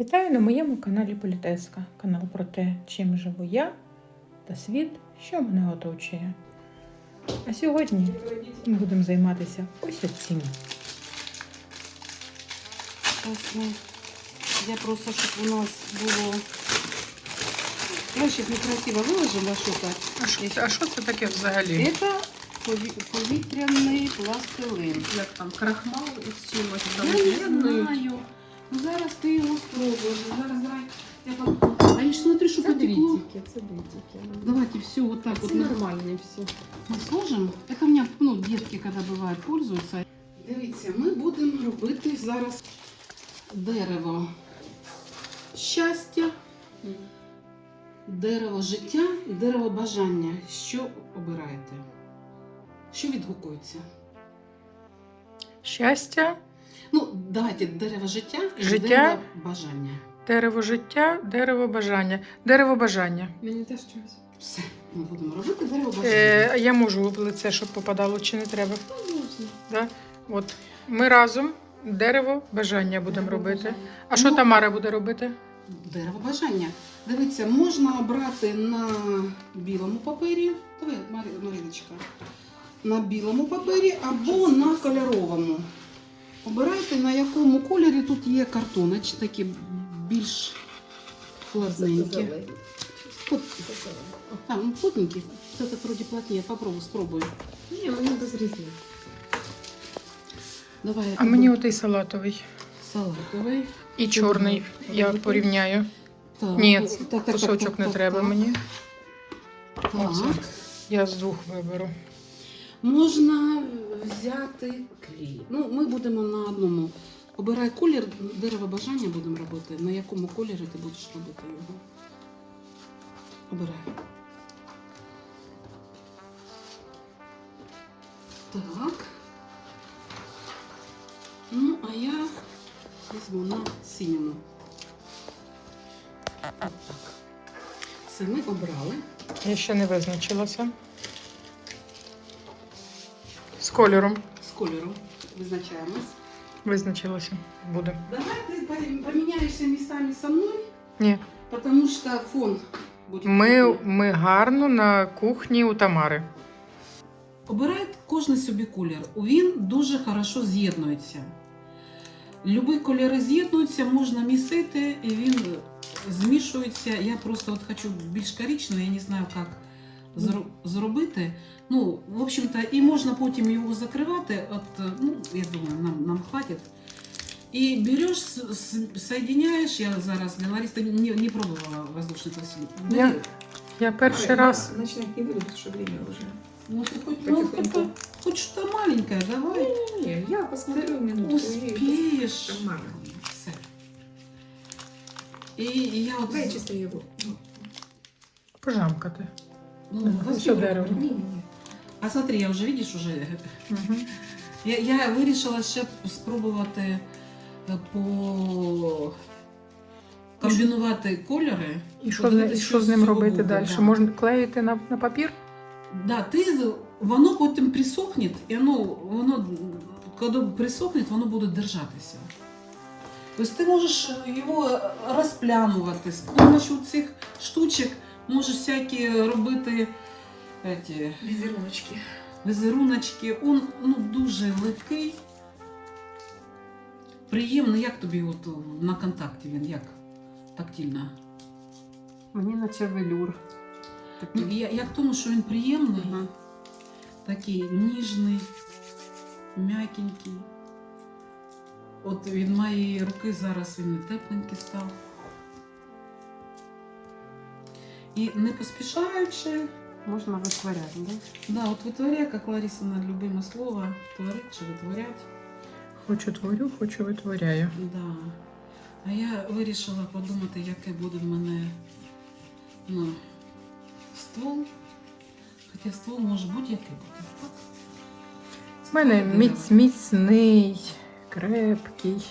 Вітаю на моєму каналі Політеска. Канал про те, чим живу я та світ, що мене оточує. А сьогодні ми будемо займатися ось цим. Я просто, щоб у нас було... Короче, некрасиво виложила що-то. А що це, а що це таке взагалі? Это пові- повітряний пластилин. Як там крахмал із чимось Я не знаю. Ну зараз ти його спробуєш. Зараз давай. Я пом- А я ж смотрю, що Це потекло. дрітики, це дрітики. Давайте все вот так вот Це нормальні всі. мы сложим. Это у меня, ну, детки, когда бывает, пользуются. Дивіться, ми будемо робити зараз дерево щастя, дерево життя і дерево бажання. Що обираєте? Що відгукується? Щастя, Ну, давайте дерево життя і Життя. дерево бажання. дерево життя, дерево бажання. Дерево бажання. Мені теж щось. Все, ми будемо робити дерево бажання. Е, я можу в лице, щоб попадало, чи не треба? Можна. Да? От. Ми разом дерево бажання будемо Дерево робити. бажання. А що Ну, Тамара буде робити? Дерево бажання. Дивіться, можна обрати на білому папері. Давай, Марі- Маріночка. На білому папері або на кольоровому. Обирайте, на якому кольорі тут є картони, чи такі більш плотненькі. Зелений. От, Це а, ну, плотненькі. Це так вроді плотніє. Попробуй, спробуй. Ні, мені без різниці. Давай. А мені отий салатовий. салатовий. І чорний. Я порівняю. Так, Ні, так, так, так, Кусочок так, не так, треба так. мені. Так. Оце. Я з двох виберу. Можна взяти клей. Ну, ми будемо на одному. Обирай колір, дерево бажання будемо робити. На якому кольорі ти будеш робити його? Обирай. Так. Ну, а я візьму на синьому. Все, ми обрали. Я ще не визначилася. З кольором З кольором визначаємось. визначилася. Буде. Давай ты по- поменяешься местами со мной, Ні. потому что фон будет. Ми, ми гарно на кухні у Тамари. Обирай кожен собі колір. Він дуже хорошо з'єднується. Любі кольори з'єднуються, можна місити, і він змішується. Я просто от хочу більш коричневий, я не знаю, як зробити. Ну, в общем-то, і можна потім його закривати. От, ну, я думаю, нам, нам хватить. І береш, с- с- соединяєш, я зараз для Лариси не, не пробувала воздушний пластилин. Я- Бери. Я перший раз. Начинать не буду, потому что время уже. Ну, ты хоть, ну, Потихоньку. хоть, хоть что-то маленькое, давай. Не, я посмотрю минутку. Успеешь. Нормально. Все. И я вот... Давай я чисто его. Ну, Пожамкати. Ну, руку. дерево. Не, не. А смотри, я вже, видиш, уже... Угу. Я, я вирішила ще спробувати е, по... комбінувати кольори. І що, з, ним- що що з ним робити далі? да. Можна клеїти на, на папір? Да, ти, воно потім присохне, і воно, воно, коли присохне, воно буде держатися. Тобто ти можеш його розплянувати з допомогою цих штучок, можеш всякі робити еті, Візеруночки. візеруночки. Он ну, дуже легкий, приємний. Як тобі от на контакті він, як тактильно? Мені наче велюр. Ну, Я, я к тому, що він приємний, Ага. такий ніжний, м'якенький. От від моєї руки зараз він не тепленький став. І не поспішаючи, Можна витворяти, да? да, от витворяй, як Ларисина любиме слово, творить чи витворять. Хочу творю, хочу витворяю. Да. А я вирішила подумати, яке буде в мене ну, ствол. Хоча ствол може будь-який бути. Так? У мене міць, міцний, крепкий.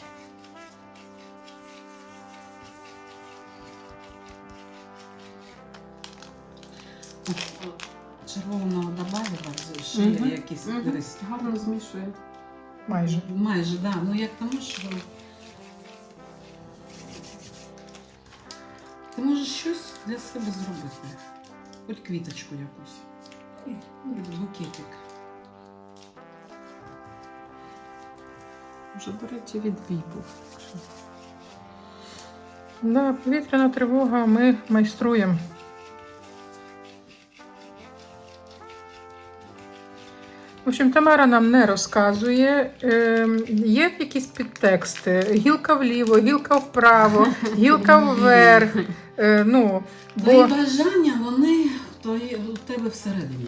Добавила, ще Мгм. якісь Мгм. дивись. Гарно змішує. Майже. Майже, да. Ну як тому, що Ти можеш щось для себе зробити. Хоч квіточку якусь. Букетик. Вже, до речі, відбій був. Да, повітряна тривога, ми майструємо. В общем, Тамара нам не розказує. Е, є якісь підтексти: гілка вліво, гілка вправо, гілка вверх. Е, ну, Твої бо, бажання, вони в, твої, в тебе всередині.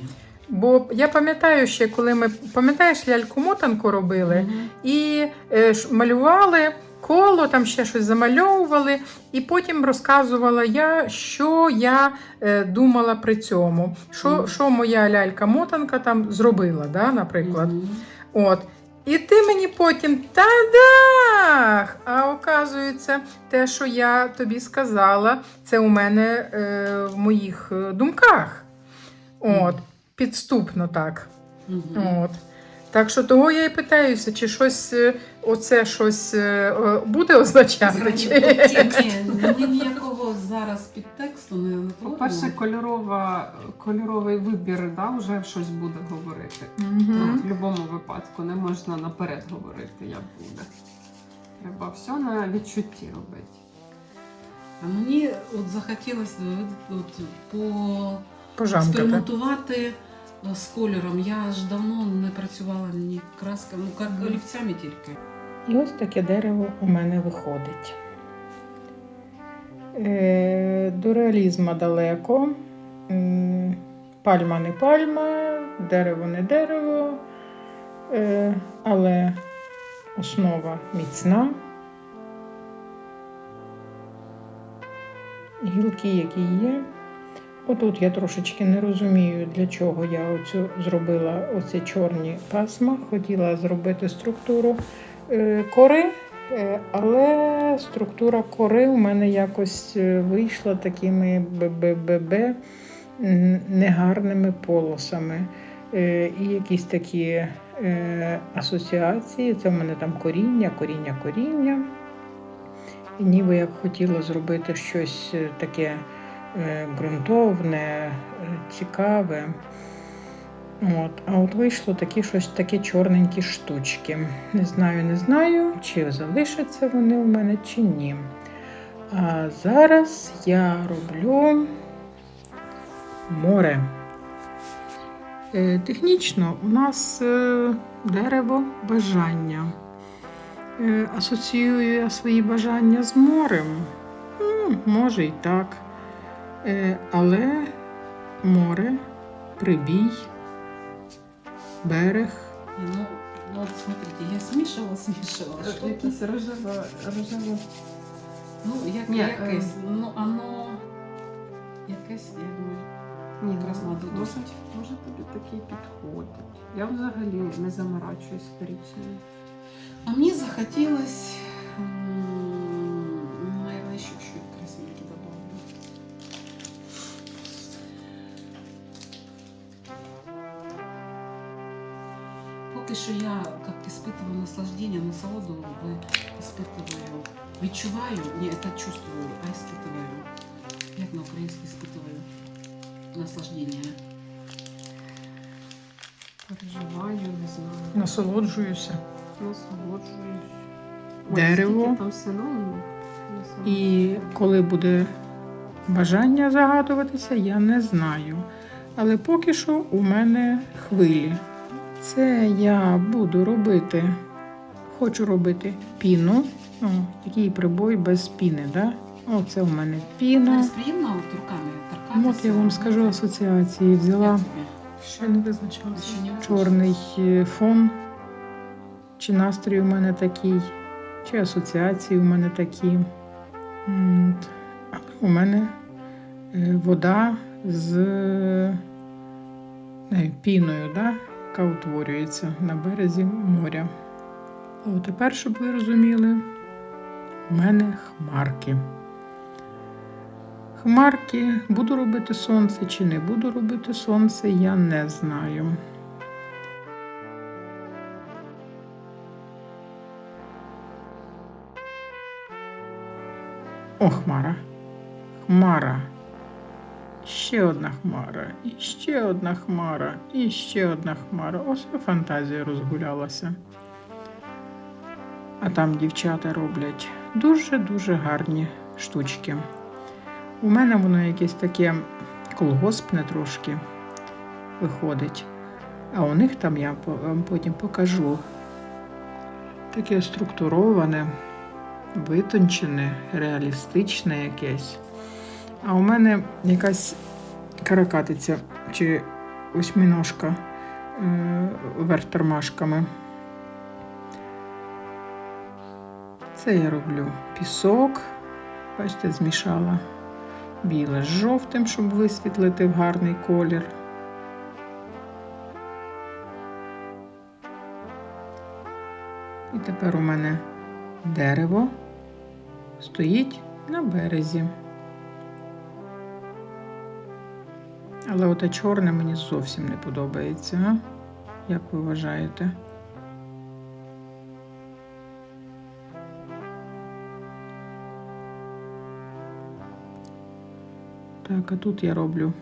бо я пам'ятаю ще, коли ми пам'ятаєш, ляльку мотанку робили угу. і е, малювали коло, там ще щось замальовували, і потім розказувала я, що я е, думала при цьому, що, що моя лялька-мотанка там зробила, да, наприклад. Мгм. От. І ти мені потім та-дах! А оказується, те, що я тобі сказала, це у мене е, в моїх е, думках. От, підступно так. Мгм. От. Так що того я і питаюся, чи щось е, оце щось е, буде означати? Чи... Ні, ніякого зараз підтексту не По-перше, кольорова, кольоровий вибір да, вже щось буде говорити. Ну, в будь-якому випадку не можна наперед говорити, як буде. Треба все на відчутті робити. А мені от захотілося от, по Пожамкати. експериментувати е, з кольором. Я ж давно не працювала ні красками, ну як олівцями тільки. І ось таке дерево у мене виходить. Е, до реалізму далеко. Пальма не пальма, дерево не дерево, е, але основа міцна. Гілки, які є. Отут я трошечки не розумію, для чого я оцю зробила оці чорні пасма. Хотіла зробити структуру е, кори, е, але структура кори у мене якось е, вийшла такими БББ негарними полосами. І якісь такі асоціації. Це в мене там коріння, коріння, коріння. І ніби як хотіла зробити щось таке ґрунтовне, е, цікаве. От. А от вийшло такі щось такі чорненькі штучки. Не знаю, не знаю, чи залишаться вони у мене, чи ні. А зараз я роблю море. Е, Технічно у нас е, дерево бажання. Е, Асоціюю я свої бажання з морем. Може і так. Е, Але море, прибій, берег. Ну, ну вот смотрите, я смішала, смішала. Що тут? Якесь рожево, рожево. Ну, як, Ні, якесь, ну, оно якесь, я думаю. Ні, Якраз ну, надо може, досить. може тобі такі підходять. Я взагалі не заморачуюсь коричневим. А мне захотелось, що я как испытываю наслаждение, насолоду ви- испытываю, відчуваю, не это чувствую, а испытываю. Як на українській испытываю наслаждение. Переживаю, не знаю. Насолоджуюся. Насолоджуюсь. Ой, Дерево. скільки там синонімів. Я сама І не знаю. коли буде бажання загадуватися, я не знаю. Але поки що у мене хвилі. Це я буду робити. Хочу робити піну. О, такий прибой без піни, да? Оце у мене піна. Приємно от руками торкатися. От я вам скажу асоціації. Взяла ще не не Чорний е, фон. Чи настрій у мене такий, чи асоціації у мене такі. От. У мене е, вода з е, піною, да? Яка утворюється на березі моря. А тепер, щоб ви розуміли, у мене хмарки. Хмарки, буду робити сонце чи не буду робити сонце, я не знаю. О, хмара. хмара. Ще одна хмара, і ще одна хмара, і ще одна хмара. Ось і фантазія розгулялася. А там дівчата роблять дуже-дуже гарні штучки. У мене воно якесь таке колгоспне трошки виходить. А у них там я вам потім покажу. Таке структуроване, витончене, реалістичне якесь. А у мене якась каракатиця чи восьминожка е, вверх тормашками. Це я роблю пісок. Бачите, змішала біле з жовтим, щоб висвітлити в гарний колір. І тепер у мене дерево стоїть на березі. Але оте чорне мені зовсім не подобається. Як ви вважаєте? Так, а тут я роблю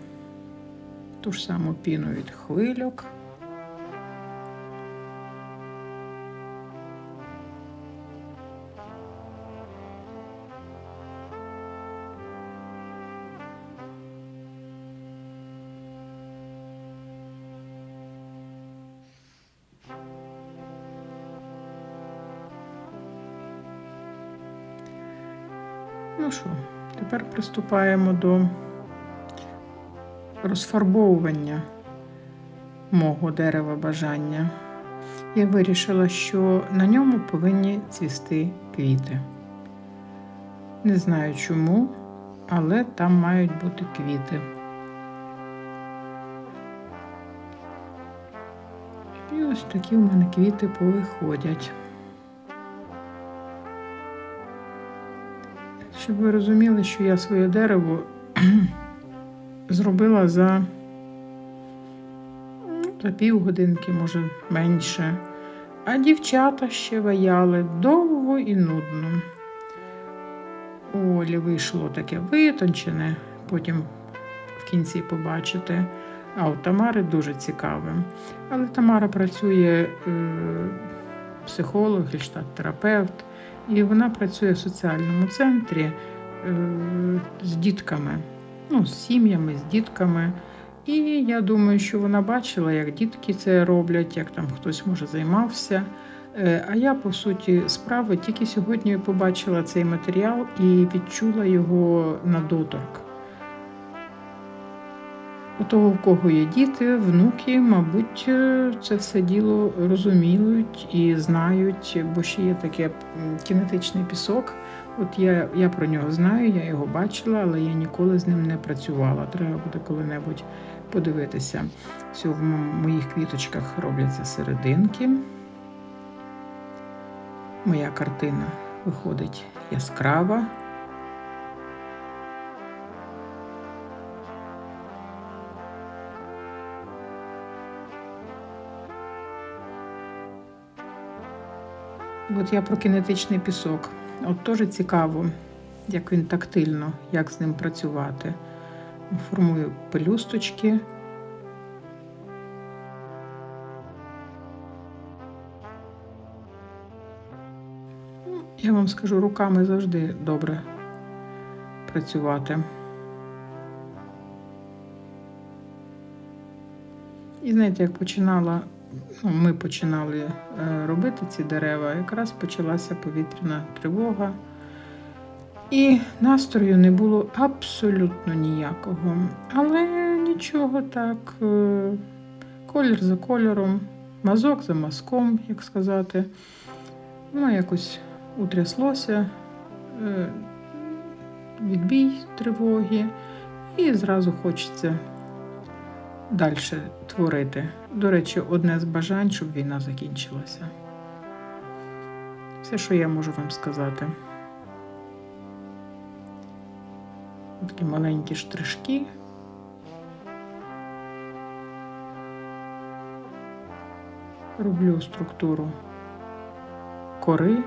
ту ж саму піну від хвильок. Ну що, тепер приступаємо до розфарбовування мого дерева бажання. Я вирішила, що на ньому повинні цвісти квіти. Не знаю чому, але там мають бути квіти. І ось такі у мене квіти повиходять. Щоб ви розуміли, що я своє дерево зробила за, ну, за півгодинки, може менше. А дівчата ще ваяли довго і нудно. У Олі вийшло таке витончене, потім в кінці побачите. А у Тамари дуже цікаве. Але Тамара працює е, психолог, гельштадт-терапевт, і вона працює в соціальному центрі е, з дітками, ну, з сім'ями, з дітками. І я думаю, що вона бачила, як дітки це роблять, як там хтось може займався. Е, А я, по суті, справи тільки сьогодні побачила цей матеріал і відчула його на доторк. У того, в кого є діти, внуки, мабуть, е, це все діло розуміють і знають, бо ще є таке кінетичний пісок. От я, я про нього знаю, я його бачила, але я ніколи з ним не працювала. Треба буде коли-небудь подивитися. Все, в моїх квіточках робляться серединки. Моя картина виходить яскрава. От я про кінетичний пісок. От теж цікаво, як він тактильно, як з ним працювати. Формую пелюсточки. Ну, Я вам скажу, руками завжди добре працювати. І знаєте, як починала ми починали е, робити ці дерева, якраз почалася повітряна тривога, і настрою не було абсолютно ніякого. Але нічого так, е, колір за кольором, мазок за мазком, як сказати. Воно якось утряслося, е, відбій тривоги, і зразу хочеться далі творити. До речі, одне з бажань, щоб війна закінчилася. Все, що я можу вам сказати. Такі маленькі штришки. Роблю структуру кори.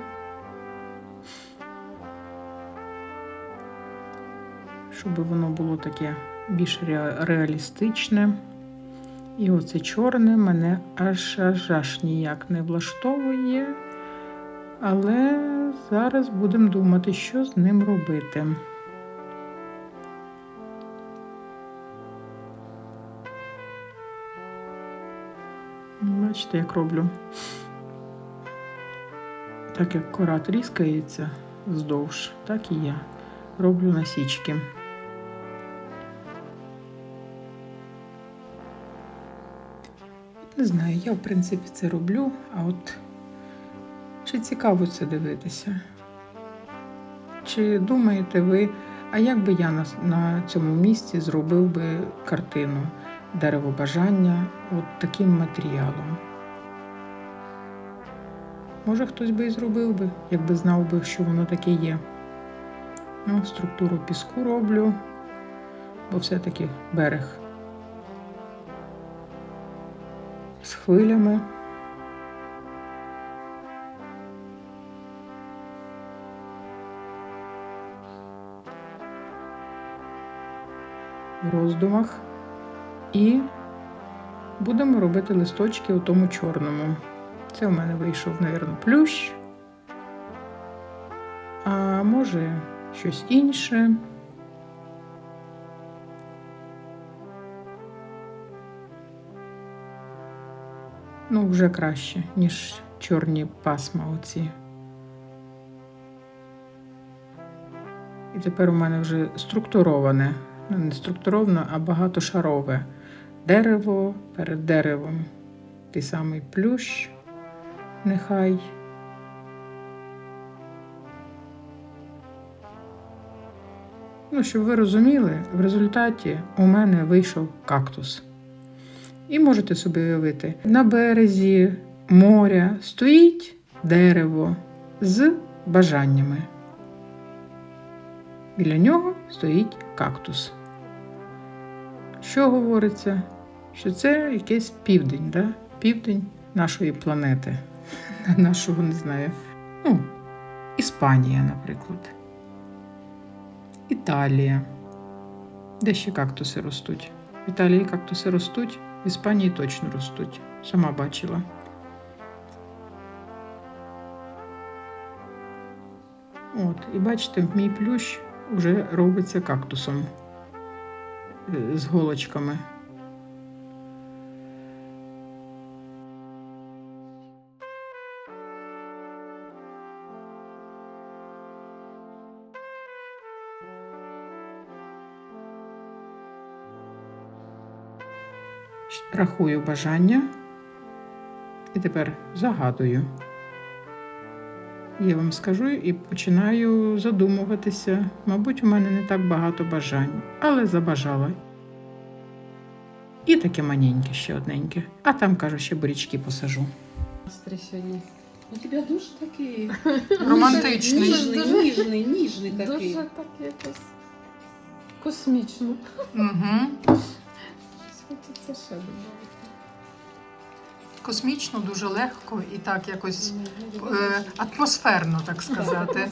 щоб воно було таке більш ре- реалістичне. І оце чорне мене аж аж аж ніяк не влаштовує. Але зараз будемо думати, що з ним робити. Бачите, як роблю. Так як кора тріскається вздовж, так і я роблю насічки. Не знаю, я в принципі це роблю, а от чи цікаво це дивитися? Чи думаєте ви, а як би я на, на цьому місці зробив би картину дерево бажання от таким матеріалом? Може, хтось би і зробив би, якби знав би, що воно таке є. Ну, структуру піску роблю, бо все-таки берег хвилями. В роздумах. І будемо робити листочки у тому чорному. Це у мене вийшов, мабуть, плющ. А може, щось інше. Ну, вже краще, ніж чорні пасма оці. І тепер у мене вже структуроване, ну не структуроване, а багатошарове дерево перед деревом. Той самий плющ, нехай. Ну, щоб ви розуміли, в результаті у мене вийшов кактус. І можете собі уявити, на березі моря стоїть дерево з бажаннями. Біля нього стоїть кактус. Що говориться? Що це якийсь південь, да? південь нашої планети, нашого не знаю. Ну, Іспанія, наприклад. Італія. Де ще кактуси ростуть? В Італії кактуси ростуть, в Іспанії точно ростуть. Сама бачила. От, і бачите, мій плющ вже робиться кактусом е, з голочками. Рахую бажання. І тепер загадую. Я вам скажу і починаю задумуватися. Мабуть, у мене не так багато бажань, але забажала. І таке маненьке ще одненьке. А там, кажу, ще бурячки посажу. Настрій сьогодні. У тебе дуже такий Романтичний. ніжний, ніжний, ніжний такий. Дуже так якось космічно. Угу. Хочеться ще додати. Космічно, дуже легко і так якось Ну, е, атмосферно, так сказати.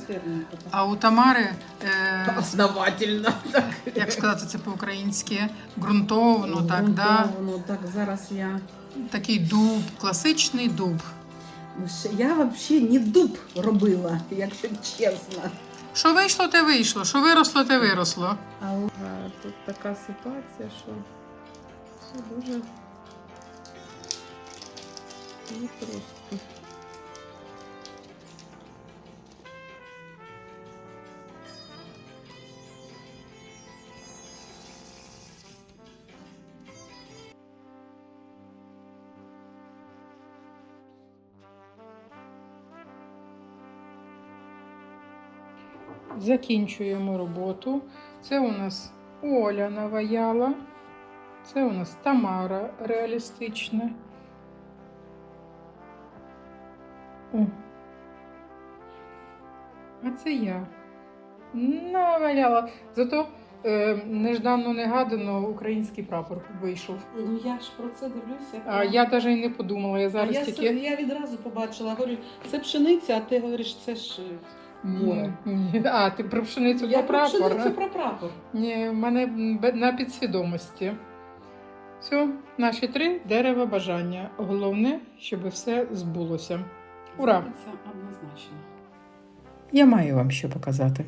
А у Тамари, е, Основательно. Так. як сказати це по-українськи, ґрунтовно, так, да? Грунтовно, так, зараз я. такий дуб, класичний дуб. Ну, Я взагалі не дуб робила, якщо чесно. Що вийшло, те вийшло, що виросло, те виросло. А А тут така ситуація, що все дуже непросто. Закінчуємо роботу. Це у нас Оля наваяла. Це у нас Тамара реалістична. О. А це я. Наваяла. Зато е, нежданно-негадано український прапор вийшов. Ну я ж про це дивлюся. А я навіть і не подумала. Я А я, тільки. я відразу побачила, говорю, це пшениця, а ти говориш, це ж. море. Ні. А, ти про пшеницю Я про про прапор? пшеницю про прапор. Ні, в мене на підсвідомості. Все, наші три дерева бажання. Головне, щоб все збулося. Ура! Це однозначно. Я маю вам що показати.